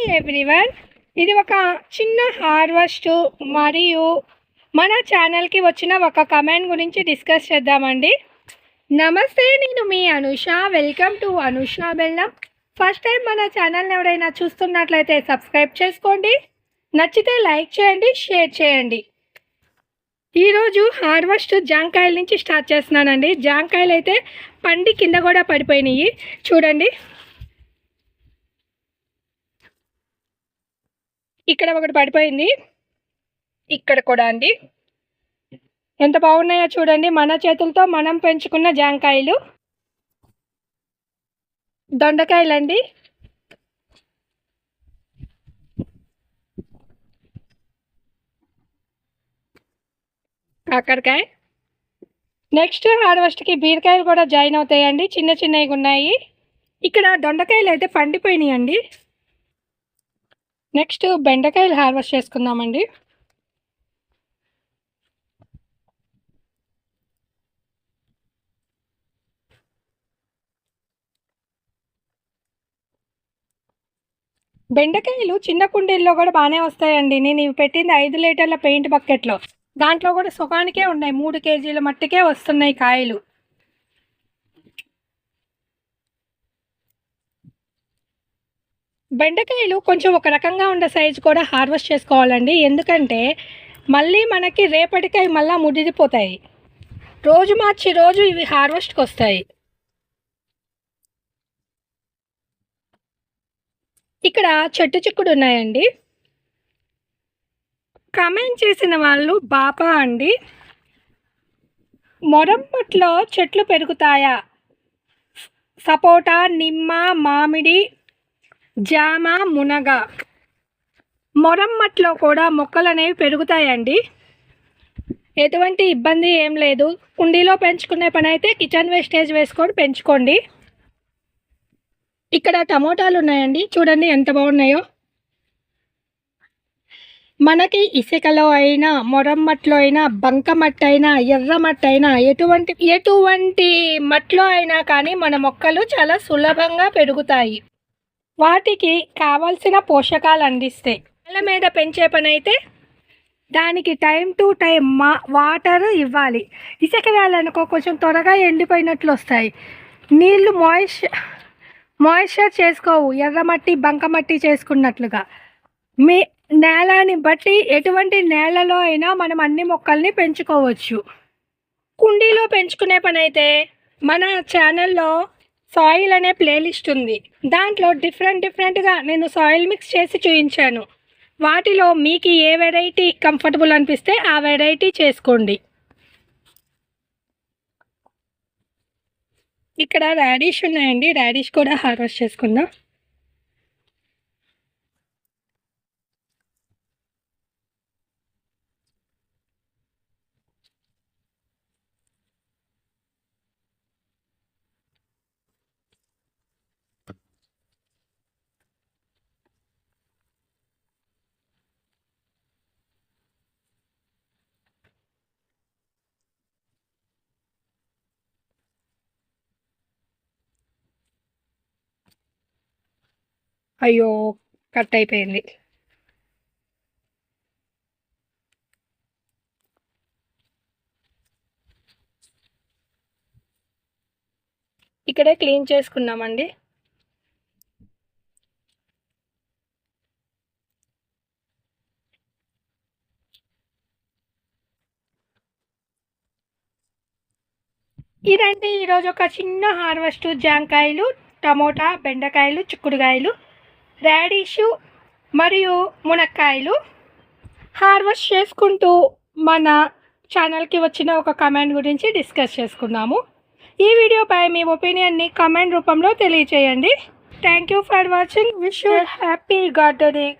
Hi everyone ఇది ఒక చిన్న హార్వెస్ట్ మరియు మన ఛానల్కి వచ్చిన ఒక కమెంట్ గురించి డిస్కస్ చేద్దామండి. నమస్తే నేను మీ అనుష. వెల్కమ్ టు అనుష బెల్లం. ఫస్ట్ టైం మన ఛానల్ని ఎవరైనా చూస్తున్నట్లయితే సబ్స్క్రైబ్ చేసుకోండి. నచ్చితే లైక్ చేయండి షేర్ చేయండి. ఈరోజు హార్వెస్ట్ జాంకాయల నుంచి స్టార్ట్ చేస్తున్నానండి. జాంకాయలు అయితే పండి కింద కూడా పడిపోయినాయి. చూడండి. ఇక్కడ ఒకటి పడిపోయింది. ఇక్కడ కూడా అండి. ఎంత బాగున్నాయో చూడండి. మన చేతులతో మనం పెంచుకున్న జాంకాయలు. దొండకాయలండి. కాకరకాయ. నెక్స్ట్ హార్వెస్ట్కి బీరకాయలు కూడా జాయిన్ అవుతాయండి. చిన్న చిన్నవి ఉన్నాయి. ఇక్కడ దొండకాయలు అయితే పండిపోయినాయి అండి నెక్స్ట్ బెండకాయలు హార్వెస్ట్ చేసుకుందామండి. బెండకాయలు చిన్న కుండీల్లో కూడా బాగానే వస్తాయండి. నేను ఇవి పెట్టింది ఐదు లీటర్ల పెయింట్ బకెట్లో. దాంట్లో కూడా సుఖానికే ఉన్నాయి. మూడు కేజీల మట్టికే వస్తున్నాయి కాయలు. బెండకాయలు కొంచెం ఒక రకంగా ఉండే సైజు కూడా హార్వెస్ట్ చేసుకోవాలండి. ఎందుకంటే మళ్ళీ మనకి రేపటికై మళ్ళీ ముడిదిపోతాయి రోజు మార్చి రోజు ఇవి హార్వెస్ట్కి వస్తాయి. ఇక్కడ చెట్టు చిక్కుడు ఉన్నాయండి. కమెంట్ చేసిన వాళ్ళు బాపా అండి. మొరమ్మట్లో చెట్లు పెరుగుతాయా? సపోటా నిమ్మ మామిడి జామ మునగ. మొరమ్మట్లో కూడా మొక్కలు అనేవి పెరుగుతాయండి. ఎటువంటి ఇబ్బంది ఏం లేదు. కుండీలో పెంచుకునే పని అయితే కిచెన్ వేస్టేజ్ వేసుకొని పెంచుకోండి. ఇక్కడ టమోటాలు ఉన్నాయండి. చూడండి ఎంత బాగున్నాయో. మనకి ఇసుకలో అయినా మొరమ్మట్లో అయినా బంకమట్టి అయినా ఎర్రమట్టి అయినా ఎటువంటి ఎటువంటి మట్లో అయినా కానీ మన మొక్కలు చాలా సులభంగా పెరుగుతాయి. వాటికి కావాల్సిన పోషకాలు అందిస్తాయి నేల మీద పెంచే పని అయితే దానికి టైం టు టైం మా వాటర్ ఇవ్వాలి. ఇసుక కొంచెం త్వరగా ఎండిపోయినట్లు వస్తాయి నీళ్ళు మాయిశ్చర్ మాయిశ్చర్ చేసుకోవు ఎర్రమట్టి బంకమట్టి చేసుకున్నట్లుగా. మీ నేలని బట్టి ఎటువంటి నేలలో అయినా మనం అన్ని మొక్కల్ని పెంచుకోవచ్చు. కుండీలో పెంచుకునే పని అయితే మన ఛానల్లో సాయిల్ అనే ప్లేలిస్ట్ ఉంది. దాంట్లో డిఫరెంట్ డిఫరెంట్గా నేను సాయిల్ మిక్స్ చేసి చూపించాను వాటిలో మీకు ఏ వెరైటీ కంఫర్టబుల్ అనిపిస్తే ఆ వెరైటీ చేసుకోండి. ఇక్కడ రాడిష్ ఉన్నాయండి. రాడిష్ కూడా హార్వెస్ట్ చేసుకుందాం. అయ్యో కట్ అయిపోయింది. ఇక్కడే క్లీన్ చేసుకున్నామండి ఇదండి ఈరోజు ఒక చిన్న హార్వెస్ట్ జాంకాయలు టమోటా బెండకాయలు చిక్కుడుకాయలు. రాడిషు మరియు మునక్కాయలు హార్వెస్ట్ చేసుకుంటూ మన ఛానల్కి వచ్చిన ఒక కమెంట్ గురించి డిస్కస్ చేసుకున్నాము. ఈ వీడియోపై మీ ఒపీనియన్ని కమెంట్ రూపంలో తెలియచేయండి. Thank you for watching wish you happy gardening